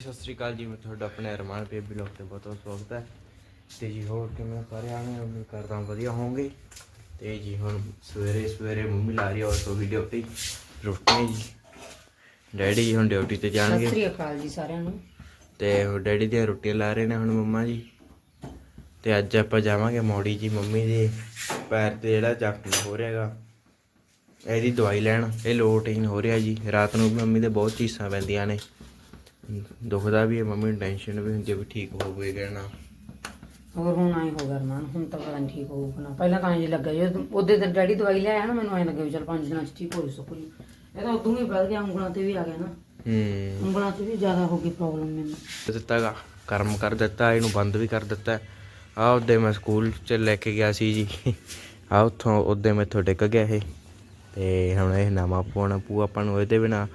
ਸਤਿ ਸ੍ਰੀ ਅਕਾਲ ਜੀ ਮੈਂ ਤੁਹਾਡਾ ਆਪਣੇ ਅਰਮਾਨ ਪੇ ਬਲੌਗ ਤੇ ਬਹੁਤ ਬਹੁਤ ਸਵਾਗਤ ਹੈ। ਤੇ ਜੀ ਹੋਰ ਕਿਵੇਂ ਸਾਰੇ ਆਣੇ ਉਮੀਦ ਕਰਦਾ ਵਧੀਆ ਹੋਵੋਗੇ। ਤੇ ਜੀ ਹੁਣ ਸਵੇਰੇ ਸਵੇਰੇ ਮੰਮੀ ਲਾ ਰਹੀ ਹੈ ਆਟੋ ਵੀਡੀਓ ਤੇ ਰੋਟੀ। ਜੀ ਡੈਡੀ ਜੀ ਹੁਣ ਡਿਊਟੀ ਤੇ ਸਤਿ ਜਾਣਗੇ ਸ੍ਰੀ ਅਕਾਲ ਜੀ ਸਾਰਿਆਂ ਨੂੰ। ਤੇ ਉਹ ਡੈਡੀ ਦੀਆਂ ਰੋਟੀਆਂ ਲਾ ਰਹੇ ਨੇ ਹੁਣ ਮੰਮਾ ਜੀ। ਤੇ ਅੱਜ ਆਪਾਂ ਜਾਵਾਂਗੇ ਮੋੜੀ ਜੀ ਮੰਮੀ ਦੇ ਪੈਰ ਤੇ ਜਿਹੜਾ ਜ਼ਖਮ ਹੋ ਰਿਹਾਗਾ ਇਹਦੀ ਦਵਾਈ ਲੈਣ। ਇਹ ਲੋਟ ਹੀ ਹੋ ਰਿਹਾ ਜੀ। ਰਾਤ ਨੂੰ ਮੰਮੀ ਦੇ ਬਹੁਤ ਚੀਸਾਂ ਪੈਂਦੀਆਂ ਨੇ। ਦੁਖਦਾ ਵੀ ਹੈ ਮੰਮੀ ਨੂੰ ਟੈਨਸ਼ਨ ਵੀ ਹੁੰਦੀ ਹੈ ਵੀ ਠੀਕ ਹੋਊਗੇ ਕਿ ਨਾ ਹੋਰ ਹੁਣ ਆਏ ਹੋ ਗਿਆ ਰਮਾਨ ਹੁਣ ਤਾਂ ਪਤਾ ਨਹੀਂ ਠੀਕ ਹੋਊਗਾ ਨਾ। ਪਹਿਲਾਂ ਤਾਂ ਇੰਜ ਲੱਗਾ ਜਦੋਂ ਉਹਦੇ ਤੇ ਡੈਡੀ ਦਵਾਈ ਲੈ ਆਇਆ ਨਾ ਮੈਨੂੰ ਐਂ ਲੱਗਾ ਵੀ ਚਲ ਪੰਜ ਦਿਨਾਂ ਚ ਠੀਕ ਹੋ ਸਕੂ ਇਹ ਤਾਂ ਉਦੋਂ ਹੀ ਵੱਧ ਗਿਆ ਉਂਗਲਾਂ ਤੇ ਵੀ ਆ ਗਿਆ ਨਾ। ਹੂੰ। ਉਂਗਲਾਂ 'ਚ ਵੀ ਜ਼ਿਆਦਾ ਹੋ ਗਈ ਪ੍ਰੋਬਲਮ ਮੈਨੂੰ। ਦਿੱਤਾਗਾ ਕਰਮ ਕਰ ਦਿੱਤਾ ਇਹਨੂੰ ਬੰਦ ਵੀ ਕਰ ਦਿੱਤਾ। ਆ ਉਹਦੇ ਮੈਂ ਸਕੂਲ ਚ ਲੈ ਕੇ ਗਿਆ ਸੀ ਜੀ। ਆ ਉੱਥੋਂ ਉਹਦੇ ਮੈਥੋਂ ਡਿੱਗ ਗਿਆ ਇਹ। ਤੇ ਹੁਣ ਇਹ ਨਵਾਂ ਪਾਉਣਾ ਪੂ ਆਪਾਂ ਨੂੰ ਇਹਦੇ ਬਿਨਾ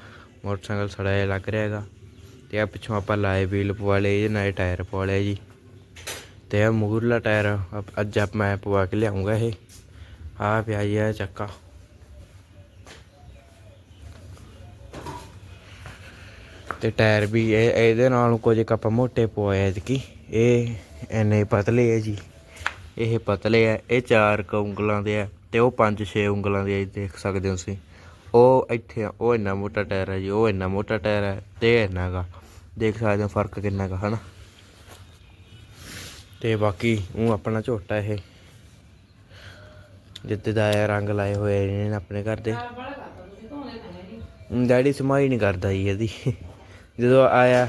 ਮੋਟਰਸਾਈਕਲ ਸੜਾ ਜਿਹਾ ਲੱਗ ਰਿਹਾ ਹੈਗਾ। ਤੇ ਆ ਪਿੱਛੋਂ ਆਪਾਂ ਲਾਏ ਵੀਲ ਪਵਾ ਲਏ ਇਹਦੇ ਨਾਲ ਟਾਇਰ ਪਵਾ ਲਿਆ ਜੀ। ਤੇ ਆ ਮੂਰਲਾ ਟਾਇਰ ਅੱਜ ਆਪ ਮੈਂ ਪਵਾ ਕੇ ਲਿਆਉਂਗਾ ਇਹ। ਆ ਪਿਆ ਜੀ ਇਹ ਚੱਕਾ। ਤੇ ਟਾਇਰ ਵੀ ਇਹ ਇਹਦੇ ਨਾਲ ਕੁਝ ਕੁ ਆਪਾਂ ਮੋਟੇ ਪਵਾਏ ਕਿ ਇਹ ਇੰਨੇ ਪਤਲੇ ਹੈ ਜੀ। ਇਹ ਪਤਲੇ ਆ ਇਹ ਚਾਰ ਕੁ ਉਂਗਲਾਂ ਦੇ ਆ ਤੇ ਉਹ ਪੰਜ ਛੇ ਉਂਗਲਾਂ ਦੇ ਆ ਜੀ, ਦੇਖ ਸਕਦੇ ਹੋ ਤੁਸੀਂ। ਉਹ ਇੱਥੇ ਉਹ ਇੰਨਾ ਮੋਟਾ ਟਾਇਰ ਹੈ ਜੀ ਉਹ ਇੰਨਾ ਮੋਟਾ ਟਾਇਰ ਹੈ ਤੇ ਇਹ ਇੰਨਾ ਦੇਖ ਸਕਦੇ ਹੋ ਫ਼ਰਕ ਕਿੰਨਾ ਗਾ ਹਨਾ? ਤੇ ਬਾਕੀ ਉਹ ਆਪਣਾ ਝੋਟਾ ਇਹ। ਜਿੱਤੇ ਦਾ ਇਹ ਰੰਗ ਲਾਏ ਹੋਏ ਨੇ ਆਪਣੇ ਘਰ ਦੇ। ਡੈਡੀ ਸਮਾਈ ਨਹੀਂ ਕਰਦਾ ਜੀ ਇਹਦੀ। ਜਦੋਂ ਆਇਆ।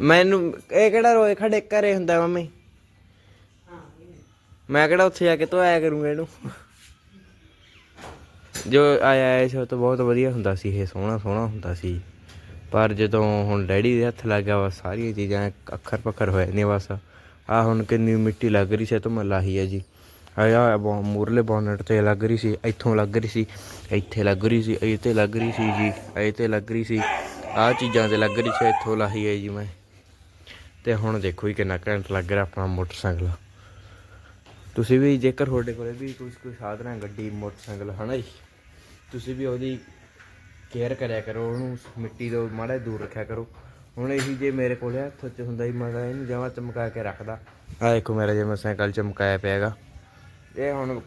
ਮੈਨੂੰ ਇਹ ਕਿਹੜਾ ਰੋਏ ਖੜੇ ਘਰੇ ਹੁੰਦਾ ਮੰਮੀ? ਮੈਂ ਕਿਹੜਾ ਉੱਥੇ ਜਾ ਕੇ ਧੋਇਆ ਕਰੂੰਗਾ ਇਹਨੂੰ? ਜੋ ਆਇਆ ਇਸ ਤੋਂ ਬਹੁਤ ਵਧੀਆ ਹੁੰਦਾ ਸੀ ਇਹ ਸੋਹਣਾ ਸੋਹਣਾ ਹੁੰਦਾ ਸੀ। ਪਰ ਜਦੋਂ ਹੁਣ ਡੈਡੀ ਦੇ ਹੱਥ ਲੱਗ ਗਿਆ ਵਾ, ਸਾਰੀਆਂ ਚੀਜ਼ਾਂ ਅੱਖਰ ਪੱਖਰ ਹੋਏ ਨੇ ਬਸ। ਆ ਹੁਣ ਕਿੰਨੀ ਮਿੱਟੀ ਲੱਗ ਰਹੀ ਸੀ ਤਾਂ ਮੈਂ ਲਾਹੀ ਹੈ ਜੀ। ਆਇਆ ਮੂਰਲੇ ਬੋਨਟ ਤੇ ਲੱਗ ਰਹੀ ਸੀ, ਇੱਥੋਂ ਲੱਗ ਰਹੀ ਸੀ, ਇੱਥੇ ਲੱਗ ਰਹੀ ਸੀ, ਇਹ ਤੇ ਲੱਗ ਰਹੀ ਸੀ ਜੀ, ਇਹ ਤੇ ਲੱਗ ਰਹੀ ਸੀ। ਆਹ ਚੀਜ਼ਾਂ ਤੇ ਲੱਗ ਰਹੀ ਸੀ, ਇੱਥੋਂ ਲਾਹੀ ਹੈ ਜੀ ਮੈਂ। ਤੇ ਹੁਣ ਦੇਖੋ ਜੀ ਕਿੰਨਾ ਘੈਂਟ ਲੱਗ ਰਿਹਾ ਆਪਣਾ ਮੋਟਰਸਾਈਕਲ। ਤੁਸੀਂ ਵੀ ਜੇਕਰ ਤੁਹਾਡੇ ਕੋਲੇ ਵੀ ਕੁਝ ਕੋਈ ਸਾਧਨ ਹੈ ਗੱਡੀ, ਮੋਟਰਸਾਈਕਲ, ਹਨਾ ਜੀ? ਤੁਸੀਂ ਵੀ ਉਹਦੀ ਕੇਅਰ ਕਰਿਆ ਕਰੋ, ਉਹਨੂੰ ਮਿੱਟੀ ਤੋਂ ਮਾੜਾ ਜਿਹਾ ਦੂਰ ਰੱਖਿਆ ਕਰੋ। ਹੁਣ ਇਹੀ ਜੇ ਮੇਰੇ ਕੋਲ ਹੱਥ 'ਚ ਹੁੰਦਾ ਹੀ ਮੈਂ ਤਾਂ ਇਹਨੂੰ ਜਮਾਂ ਚਮਕਾ ਕੇ ਰੱਖਦਾ। ਆ ਦੇਖੋ ਮੇਰਾ ਜੇ ਮੈਂ ਸਾਈਕਲ ਚਮਕਾਇਆ ਪਿਆਗਾ। ਇਹ ਹੁਣ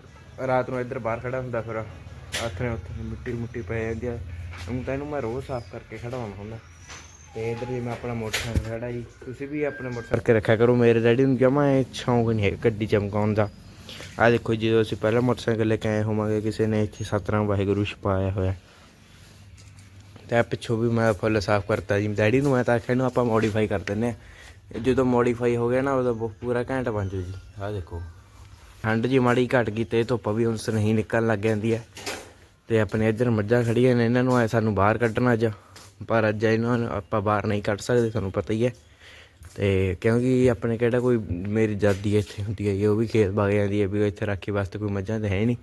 ਰਾਤ ਨੂੰ ਇੱਧਰ ਬਾਹਰ ਖੜਾ ਹੁੰਦਾ ਫਿਰ, ਆਥਣੇ ਉੱਥੇ ਮਿੱਟੀ ਮੁੱਟੀ ਪੈ ਜਾਂਦੀ ਆ। ਹੁਣ ਤਾਂ ਇਹਨੂੰ ਮੈਂ ਰੋਜ਼ ਸਾਫ਼ ਕਰਕੇ ਖੜਾਉਣਾ ਹੁੰਦਾ। ਤੇ ਇੱਧਰ ਵੀ ਮੈਂ ਆਪਣਾ ਮੋਟਰਸਾਈਕਲ ਖੜਾ ਜੀ ਤੁਸੀਂ ਵੀ ਆਪਣੇ ਮੋਟਰਸਾਈਕਲ ਕਰਕੇ ਰੱਖਿਆ ਕਰੋ। ਮੇਰੇ ਡੈਡੀ ਨੂੰ ਜਮਾ ਇਹ ਸ਼ੌਂਕ ਨਹੀਂ ਹੈ ਗੱਡੀ ਚਮਕਾਉਣ ਦਾ। ਆ ਦੇਖੋ ਜਦੋਂ ਅਸੀਂ ਪਹਿਲਾਂ ਮੋਟਰਸਾਈਕਲ ਲੈ ਕੇ ਆਏ ਹੋਵਾਂਗੇ, ਕਿਸੇ ਨੇ ਇੱਥੇ ਸਤਨਾਮ ਵਾਹਿਗੁਰੂ ਛਪਾਇਆ ਹੋਇਆ। ਤੇ ਪਿੱਛੋਂ ਵੀ ਮੈਂ ਫੁੱਲ ਸਾਫ਼ ਕਰਤਾ ਜੀ। ਡੈਡੀ ਨੂੰ ਮੈਂ ਤਾਂ ਆਖਿਆ ਇਹਨੂੰ ਆਪਾਂ ਮੋਡੀਫਾਈ ਕਰ ਦਿੰਨੇ ਆ ਜਦੋਂ ਮੋਡੀਫਾਈ ਹੋ ਗਿਆ ਨਾ ਉਦੋਂ ਪੂਰਾ ਘੈਂਟ ਬਣ ਜੂ ਜੀ। ਆਹ ਦੇਖੋ। ਠੰਡ ਜੀ ਮਾੜੀ ਘਟ ਗਈ ਤੇ ਧੁੱਪ ਵੀ ਹੁਣ ਨਹੀਂ ਨਿਕਲਣ ਲੱਗ ਜਾਂਦੀ ਹੈ। ਤੇ ਆਪਣੇ ਇੱਧਰ ਮੱਝਾਂ ਖੜੀਆਂ ਨੇ ਇਹਨਾਂ ਨੂੰ ਐ ਸਾਨੂੰ ਬਾਹਰ ਕੱਢਣਾ ਅੱਜ। ਪਰ ਅੱਜ ਇਹਨਾਂ ਨੂੰ ਆਪਾਂ ਬਾਹਰ ਨਹੀਂ ਕੱਢ ਸਕਦੇ ਤੁਹਾਨੂੰ ਪਤਾ ਹੀ ਹੈ। ਤੇ ਕਿਉਂਕਿ ਆਪਣੇ ਕਿਹੜਾ ਕੋਈ ਮੇਰੀ ਦਾਦੀ ਇੱਥੇ ਹੁੰਦੀ ਹੈ ਉਹ ਵੀ ਖੇਤ ਬਾਗ ਜਾਂਦੀ ਹੈ ਵੀ ਇੱਥੇ ਰਾਖੀ ਵਾਸਤੇ ਕੋਈ ਮੱਝਾਂ ਤੇ ਹੈ ਨਹੀਂ।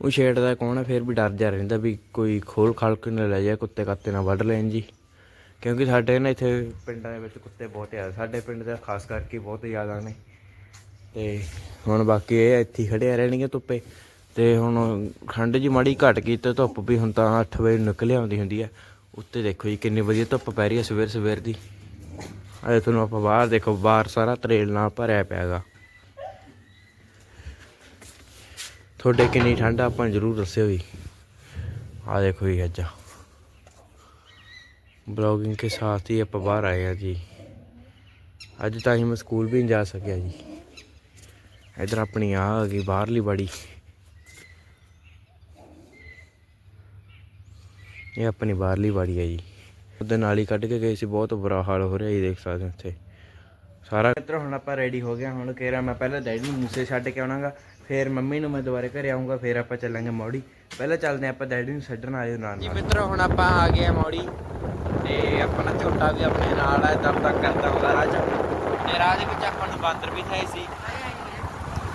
ਉਹ ਛੇੜਦਾ ਕੌਣ ਹੈ ਫਿਰ ਵੀ ਡਰ ਜਾ ਰਹਿੰਦਾ ਵੀ ਕੋਈ ਖੋਲ ਖਾਲ ਕੇ ਨਾ ਲੈ ਜਾਏ, ਕੁੱਤੇ ਕੱਤੇ ਨਾ ਵੱਢ ਲੈਣ ਜੀ। ਕਿਉਂਕਿ ਸਾਡੇ ਨਾ ਇੱਥੇ ਪਿੰਡਾਂ ਦੇ ਵਿੱਚ ਕੁੱਤੇ ਬਹੁਤ ਜ਼ਿਆਦਾ, ਸਾਡੇ ਪਿੰਡ ਦਾ ਖਾਸ ਕਰਕੇ ਬਹੁਤ ਜ਼ਿਆਦਾ ਨੇ। ਤੇ ਹੁਣ ਬਾਕੀ ਇਹ ਇੱਥੇ ਹੀ ਖੜੇ ਰਹਿਣਗੇ ਧੁੱਪੇ। ਤੇ ਹੁਣ ਠੰਡ ਜੀ ਮਾੜੀ ਘਟ ਗਈ ਤੇ ਧੁੱਪ ਵੀ ਹੁਣ ਤਾਂ 8 ਵਜੇ ਨਿਕਲ ਆਉਂਦੀ ਹੁੰਦੀ ਹੈ ਉੱਤੇ ਦੇਖੋ ਜੀ ਕਿੰਨੀ ਵਧੀਆ ਧੁੱਪ ਪੈ ਰਹੀ ਹੈ ਸਵੇਰ ਸਵੇਰ ਦੀ ਅਜੇ ਤੁਹਾਨੂੰ ਆਪਾਂ ਬਾਹਰ ਦੇਖੋ, ਬਾਹਰ ਸਾਰਾ ਤਰੇਲ ਨਾਲ ਭਰਿਆ ਪਿਆ ਹੈਗਾ ਤੁਹਾਡੇ ਕਿੰਨੀ ਠੰਡ ਆ, ਆਪਾਂ ਨੂੰ ਜ਼ਰੂਰ ਦੱਸਿਓ ਜੀ। ਆ ਦੇਖੋ ਜੀ ਅੱਜ। ਬਲੌਗਿੰਗ ਕੇ ਸਾਥ ਹੀ ਆਪਾਂ ਬਾਹਰ ਆਏ ਆ ਜੀ। ਅੱਜ ਤਾਂ ਹੀ ਮੈਂ ਸਕੂਲ ਵੀ ਨਹੀਂ ਜਾ ਸਕਿਆ ਜੀ। ਇਧਰ ਆਪਣੀ ਆ ਆ ਗਈ ਬਾਹਰਲੀ ਬੜੀ। ਇਹ ਆਪਣੀ ਬਾਹਰਲੀ ਬਾੜੀ ਹੈ ਜੀ। ਉਹਦੇ ਨਾਲ ਹੀ ਕੱਢ ਕੇ ਗਏ ਸੀ, ਬਹੁਤ ਬੁਰਾ ਹਾਲ ਹੋ ਰਿਹਾ ਜੀ, ਦੇਖ ਸਕਦੇ ਹੋ ਸਾਰਾ ਇੱਧਰ ਹੁਣ ਆਪਾਂ ਰੈਡੀ ਹੋ ਗਿਆ ਹੁਣ ਕਹਿ ਰਿਹਾ ਮੈਂ ਪਹਿਲਾਂ ਡੈਡੀ ਨੂੰ ਮੂਸੇ ਛੱਡ ਕੇ ਆਉਣਾਗਾ ਫਿਰ ਮੰਮੀ ਨੂੰ ਮੈਂ ਦੁਬਾਰੇ ਘਰੇ ਆਉਂਗਾ ਫਿਰ ਆਪਾਂ ਚੱਲਾਂਗੇ ਮੌੜੀ। ਪਹਿਲਾਂ ਚੱਲਦੇ ਆਪਾਂ ਡੈਡੀ ਨੂੰ ਛੱਡਣ ਆਇਓ ਨਾਲ ਜੀ ਮਿੱਤਰੋ ਹੁਣ ਆਪਾਂ ਆ ਗਏ ਆ ਮੌੜੀ ਤੇ ਆਪਣਾ ਝੋਟਾ ਵੀ ਆਪਣੇ ਨਾਲ ਹੈ ਦਮ ਤੱਕ ਕਰਦਾ ਹੁੰਦਾ ਰਾਜ ਤੇ ਰਾਜ ਵਿੱਚ ਆਪਾਂ ਨੂੰ ਬਾਂਦਰ ਵੀ ਥਾਈ ਸੀ।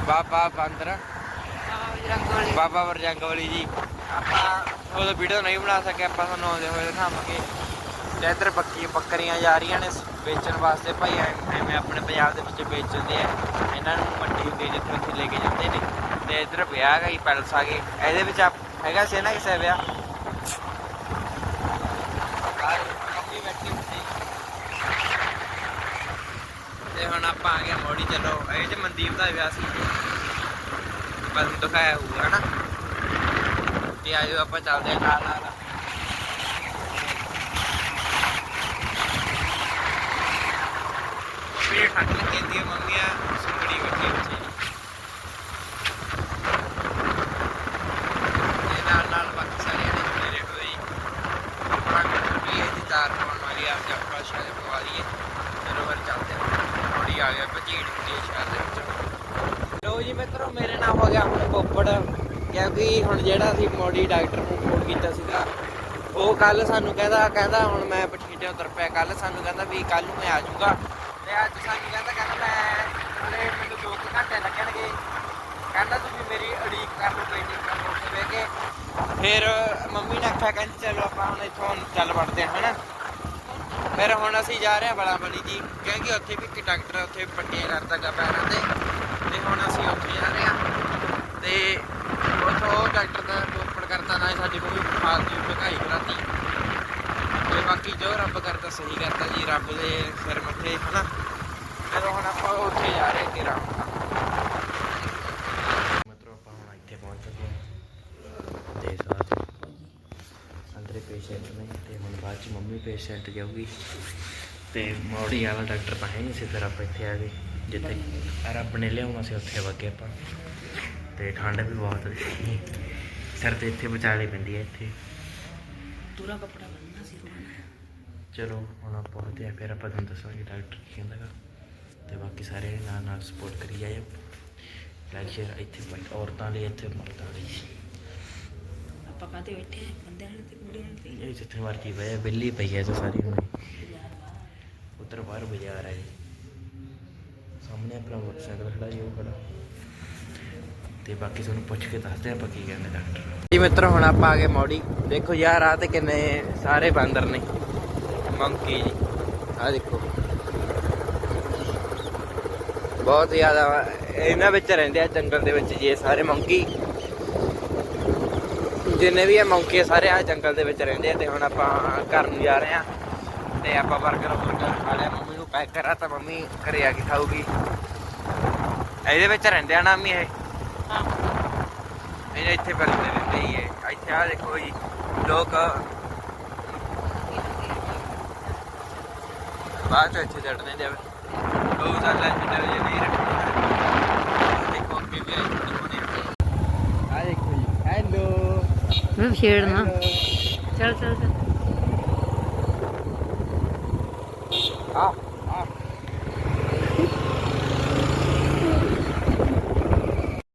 ਬਾਬਾ ਬਾਂਦਰ। ਬਾਬਾ ਵਰਜੰਗ ਵਾਲੀ ਜੀ। ਆਪਾਂ ਉਹ ਵੀਡੀਓ ਨਹੀਂ ਬਣਾ ਸਕੇ ਆਪਾਂ ਤੁਹਾਨੂੰ ਆਉਂਦੇ ਹੋਏ ਦਿਖਾਵਾਂਗੇ। ਤੇ ਇੱਧਰ ਬੱਕੀ ਬੱਕਰੀਆਂ ਜਾ ਰਹੀਆਂ ਨੇ ਵੇਚਣ ਵਾਸਤੇ ਭਾਈ, ਐ- ਐਵੇਂ ਆਪਣੇ ਪੰਜਾਬ ਦੇ ਵਿੱਚ ਵੇਚਦੇ ਆ। ਇਹਨਾਂ ਨੂੰ ਮੰਡੀ ਹੁੰਦੀ ਹੈ ਜਿੱਥੇ ਉੱਥੇ ਲੈ ਕੇ ਜਾਂਦੇ ਨੇ। ਤੇ ਇੱਧਰ ਵਿਆਹ ਹੈਗਾ ਗਈ ਪੈਲਸ ਆ ਗਏ। ਇਹਦੇ ਵਿੱਚ ਆਪ- ਹੈਗਾ ਸੀ ਨਾ ਕਿਸੇ ਵਿਆਹ? ਮੰਮੀ ਹੁਣ ਆਪਾਂ ਆ ਗਏ ਮੋੜੀ, ਚਲੋ, ਇਹ ਤੇ ਮਨਦੀਪ ਦਾ ਵਿਆਹ ਸੀ। ਬਸ ਨੂੰ ਦਿਖਾਇਆ ਹੋਊਗਾ, ਹਨਾ? ਤੇ ਆਜੋ ਆਪਾਂ ਚੱਲਦੇ ਆ ਨਾਲ ਨਾਲ। ਮੰਮੀ ਠੰਡ ਲੱਗੀ ਜਾਂਦੀ ਹੈ ਮੰਮੀ ਆ ਸੁੰਗੜੀ ਬੱਚੀ ਬੱਚੀ ਇਹ ਨਾਲ ਨਾਲ ਬਾਕੀ ਸਾਰੇ ਜਿਹੜੇ ਮੇਰੇ ਹੋਈ ਆਪਣਾ ਵੀ ਇਹ ਤਾਰ ਪਾਉਣ ਵਾਲੀ ਆ ਤੇ ਆਪਾਂ ਸ਼ਾਇਦ ਪਵਾ ਲਈਏ ਚਲੋ ਫਿਰ ਚੱਲਦੇ ਹਾਂ ਥੋੜੀ ਆ ਗਿਆ ਭਜੀੜ ਦੀ ਸ਼ਹਿਰ ਦੇ ਵਿੱਚ ਲੋ ਜੀ ਮਿੱਤਰੋ, ਮੇਰੇ ਨਾਲ ਹੋ ਗਿਆ ਹੁਣ ਕੋਪੜ, ਕਿਉਂਕਿ ਹੁਣ ਜਿਹੜਾ ਅਸੀਂ ਮੋੜੀ ਡਾਕਟਰ ਨੂੰ ਫੋਨ ਕੀਤਾ ਸੀਗਾ, ਉਹ ਕੱਲ ਸਾਨੂੰ ਕਹਿੰਦਾ ਕਹਿੰਦਾ ਹੁਣ ਮੈਂ ਬਠਿੰਡੇ ਉਤਰ ਪਿਆ ਕੱਲ ਸਾਨੂੰ ਕਹਿੰਦਾ ਵੀ ਕੱਲ ਨੂੰ ਮੈਂ ਆ ਜਾਊਗਾ ਤੇ ਅੱਜ ਸਾਨੂੰ ਕਹਿੰਦਾ ਕਹਿੰਦਾ ਮੈਂ ਹਲੇ ਮੈਨੂੰ ਦੋ ਕੁ ਘੰਟੇ ਲੱਗਣਗੇ ਕਹਿੰਦਾ ਤੁਸੀਂ ਮੇਰੀ ਉਡੀਕ ਕਰ ਲਓ ਪੇਂਟਿੰਗ ਕਰ ਲਓ ਉੱਥੇ ਬਹਿ ਕੇ ਫਿਰ ਮੰਮੀ ਨੇ ਆਖਿਆ, ਕਹਿੰਦੀ ਚਲੋ ਆਪਾਂ ਹੁਣ ਇੱਥੋਂ ਚੱਲ ਵੜਦੇ ਹਾਂ, ਹਨਾ। ਫਿਰ ਹੁਣ ਅਸੀਂ ਜਾ ਰਹੇ ਹਾਂ ਬੜਾ ਬਲੀ ਜੀ। ਕਿਉਂਕਿ ਉੱਥੇ ਵੀ ਇੱਕ ਡਾਕਟਰ ਉੱਥੇ ਪੱਟੀਆਂ ਕਰਦਾ ਗਾ ਪੈਰਾਂ ਤੇ। ਤੇ ਹੁਣ ਅਸੀਂ ਉੱਥੇ ਜਾ ਰਹੇ ਹਾਂ। ਤੇ ਉੱਥੋਂ ਡਾਕਟਰ ਦਾ ਰੋਪੜ ਕਰਤਾ ਨਾ ਸਾਡੀ ਕੋਈ ਖਾਸ ਦੀ ਭਗਾਈ ਕਰਾਤੀ। ਤੇ ਬਾਕੀ ਜੋ ਰੱਬ ਕਰਦਾ, ਸਹੀ ਕਰਦਾ ਜੀ, ਰੱਬ ਦੇ ਸਿਰ ਮੱਥੇ, ਹਨਾ ਜਦੋਂ ਹੁਣ ਆਪਾਂ ਉੱਥੇ ਜਾ ਰਹੇ ਕਿ ਰਾਮ ਮਤਲਬ ਆਪਾਂ ਹੁਣ ਇੱਥੇ ਪਹੁੰਚ ਚੁੱਕੇ ਹਾਂ ਤੇ ਸਾਥ ਅੰਦਰੇ ਪੇਸ਼ੈਂਟ ਨੇ ਤੇ ਹੁਣ ਬਾਅਦ ਚ ਮੰਮੀ ਪੇਸ਼ੈਂਟ ਜਾਊਗੀ। ਤੇ ਮੌੜੀ ਵਾਲਾ ਡਾਕਟਰ ਤਾਂ ਹੈ ਨਹੀਂ ਸੀ ਫਿਰ ਆਪਾਂ ਇੱਥੇ ਆ ਗਏ ਜਿੱਥੇ ਰੱਬ ਨੇ ਲਿਆਉਣਾ ਸੀ ਉੱਥੇ ਵਗੇ ਆਪਾਂ। ਤੇ ਠੰਡ ਵੀ ਬਹੁਤ ਸੀ। ਸਿਰ ਤੇ ਇੱਥੇ ਵਿਚਾਲੇ ਪੈਂਦੀ ਹੈ ਇੱਥੇ। ਕੱਪੜਾ ਬੰਨਣਾ ਸੀ ਚਲੋ ਹੁਣ ਆਪਾਂ ਪਹੁੰਚਦੇ ਆ ਫਿਰ ਆਪਾਂ ਤੁਹਾਨੂੰ ਦੱਸਾਂਗੇ ਡਾਕਟਰ ਕੀ ਕਹਿੰਦਾ ਗਾ। ਤੇ ਬਾਕੀ ਸਾਰੇ ਨਾਲ ਨਾਲ ਸਪੋਰਟ ਕਰੀ ਜਾਏ ਲਾਈਕ ਸ਼ੇਅਰ ਇੱਥੇ ਔਰਤਾਂ ਲਈ ਇੱਥੇ ਮਰਦਾਂ ਲਈ। ਆਪਾਂ ਕਾਤੇ ਬੈਠੇ ਆ? ਬੰਦਿਆਂ ਨਾਲ ਤੇ ਕੁੜੀਆਂ ਨਾਲ ਤੇ। ਇਹ ਜਿੱਥੇ ਮਰਜ਼ੀ ਬਹਿ ਬਿੱਲੀ ਪਈ ਹੈ ਤੇ ਸਾਰੀ ਹੁਣ। ਉੱਧਰ ਬਾਹਰ ਬਾਜ਼ਾਰ ਹੈ ਜੀ ਸਾਹਮਣੇ ਆਪਣਾ ਮੋਟਰਸਾਈਕਲ ਖੜਾ ਜੀ ਉਹ ਖੜਾ। ਤੇ ਬਾਕੀ ਤੁਹਾਨੂੰ ਪੁੱਛ ਕੇ ਦੱਸਦੇ ਆਪਾਂ ਕੀ ਕਹਿੰਦੇ ਡਾਕਟਰ ਜੀ ਮਿੱਤਰ ਹੁਣ ਆਪਾਂ ਆ ਗਏ ਮੌੜੀ। ਦੇਖੋ ਯਾਰ ਆ ਤੇ ਕਿੰਨੇ ਸਾਰੇ ਬਾਂਦਰ ਨੇ। ਮੰਕੀ ਜੀ ਆ ਦੇਖੋ। ਬਹੁਤ ਜ਼ਿਆਦਾ ਇਹਨਾਂ ਵਿੱਚ ਰਹਿੰਦੇ ਆ ਜੰਗਲ ਦੇ ਵਿੱਚ ਜੀ ਇਹ ਸਾਰੇ ਮੰਕੀ। ਜਿੰਨੇ ਵੀ ਇਹ ਮੰਕੀ ਸਾਰੇ ਆ ਜੰਗਲ ਦੇ ਵਿੱਚ ਰਹਿੰਦੇ ਆ ਤੇ ਹੁਣ ਆਪਾਂ ਘਰ ਨੂੰ ਜਾ ਰਹੇ ਆ। ਤੇ ਆਪਾਂ 버ਗਰ 버ਗਰ ਖਾ ਲਿਆ, ਮੰਮੀ ਨੂੰ ਪੈਕ ਕਰਾ ਤਾਂ ਮੰਮੀ ਘਰੇ ਆ ਕੇ ਖਾਊਗੀ। ਇਹਦੇ ਵਿੱਚ ਰਹਿੰਦੇ ਆ ਨਾ ਮੰਮੀ ਇਹ? ਇਹ ਇੱਥੇ ਫਿਰਦੇ ਰਹਿੰਦੇ ਹੀ ਹੈ ਇੱਥੇ ਆ ਦੇਖੋ ਜੀ, ਲੋਕ। ਬਾਅਦ ਚ ਇੱਥੇ ਚੜਨੇ ਦੇ ਉਹ ਸਾਲਾ ਜਿੱਦਾਂ ਜੇ ਨਹੀਂ ਰੱਖਣਾ ਦੇਖੋ ਅੱਗੇ ਵੀ ਆਈ ਥੋੜੀ ਬਣੀ ਆ ਦੇਖੋ ਜੀ ਹੈਲੋ ਮੈਂ ਛੇੜਨਾ ਚੱਲ ਚੱਲ ਚੱਲ ਆ ਆ